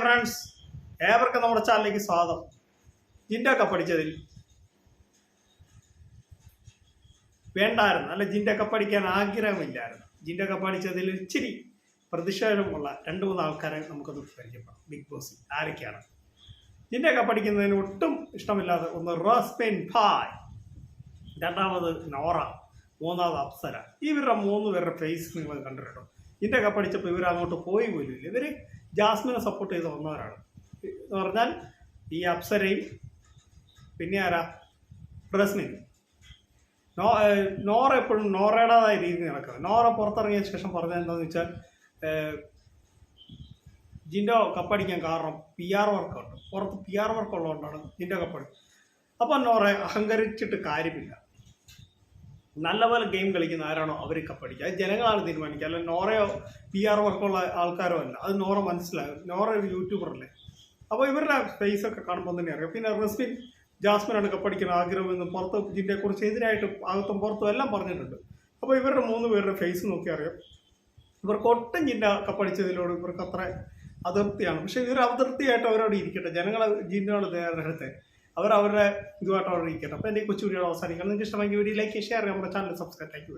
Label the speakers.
Speaker 1: Friends ഏവർക്കും നമ്മുടെ ചാനലിലേക്ക് സ്വാഗതം. ജിൻഡോ പഠിച്ചതിൽ വേണ്ടായിരുന്നു. അല്ല ജിൻഡോ പഠിക്കാൻ ആഗ്രഹമില്ലായിരുന്നു. ജിൻഡോ പഠിച്ചതിൽ ഇച്ചിരി പ്രതിഷേധമുള്ള രണ്ട് മൂന്ന് ആൾക്കാരെ നമുക്കത് പരിചയപ്പെടാം. ബിഗ് ബോസിൽ ആരൊക്കെയാണ്? ജിൻഡോ പഠിക്കുന്നതിന് ഒട്ടും ഇഷ്ടമില്ലാതെ ഒന്ന് റോസ്പെൻ ഭായ്. രണ്ടാമത് നോറ. മൂന്നാമത് അപ്സര. ഇവരുടെ മൂന്ന് പേരുടെ ഫേസ് നിങ്ങൾ കണ്ടിട്ടുണ്ടോ? ഇതിന്റെ ഒക്കെ പഠിച്ചപ്പോൾ ഇവർ അങ്ങോട്ട് പോയി പോലും ഇല്ല ഇവർ ജാസ്മിനെ സപ്പോർട്ട് ചെയ്ത് വന്നവരാണ്. എന്ന് പറഞ്ഞാൽ ഈ അപ്സരയും പിന്നെ ആരാ? റസ്മിൻ നോ നോറ എപ്പോഴും നോറയുടേതായ രീതിയിൽ നടക്കുന്നത് നോറ പുറത്തിറങ്ങിയ ശേഷം പറഞ്ഞത് എന്താണെന്ന് വെച്ചാൽ ജിൻഡോ കപ്പടിക്കാൻ കാരണം പി ആർ വർക്കുണ്ട് പുറത്ത് പി ആർ വർക്ക് ഉള്ളതുകൊണ്ടാണ് ജിൻഡോ കപ്പടി. അപ്പോൾ നോറ അഹങ്കരിച്ചിട്ട് കാര്യമില്ല. നല്ലപോലെ ഗെയിം കളിക്കുന്ന ആരാണോ അവർ കപ്പടിക്കുക അത് ജനങ്ങളാണ് തീരുമാനിക്കുക. അല്ല നോറയോ പി ആർ വർക്കുള്ള ആൾക്കാരോ അല്ല. അത് നോറ മനസ്സിലാകും. നോറ ഒരു യൂട്യൂബറല്ലേ അപ്പോൾ ഇവരുടെ ഫേസ് ഒക്കെ കാണുമ്പോൾ തന്നെ അറിയാം. പിന്നെ റസ്മിൻ ജാസ്മിനാണ് കപ്പടിക്കുന്ന ആഗ്രഹമെന്ന് പുറത്ത് കുറച്ച് എതിരായിട്ട് അകത്തും പുറത്തും എല്ലാം പറഞ്ഞിട്ടുണ്ട്. അപ്പോൾ ഇവരുടെ മൂന്ന് പേരുടെ ഫേസ് നോക്കി അറിയാം. ഇവർക്ക് ഒട്ടും ജിന്ന കപ്പടിച്ചതിലൂടെ ഇവർക്ക് അത്ര അതൃപ്തിയാണ്. പക്ഷേ ഇവർ അതൃപ്തിയായിട്ട് അവരോട് ഇരിക്കട്ടെ. ജനങ്ങളെ ജിന്നോട് നേരത്തെ അവർ അവരുടെ ഇതുമായിട്ട് അവിടെ ഇരിക്കട്ടെ. അപ്പോൾ എന്റെ കൊച്ചു വീഡിയോ അവസാനിക്കണം നിങ്ങൾക്ക് ഇഷ്ടമെങ്കിൽ വീഡിയോ ലൈക്ക് ഷെയർ നമ്മുടെ ചാനൽ സബ്സ്ക്രൈബ് താങ്ക് യു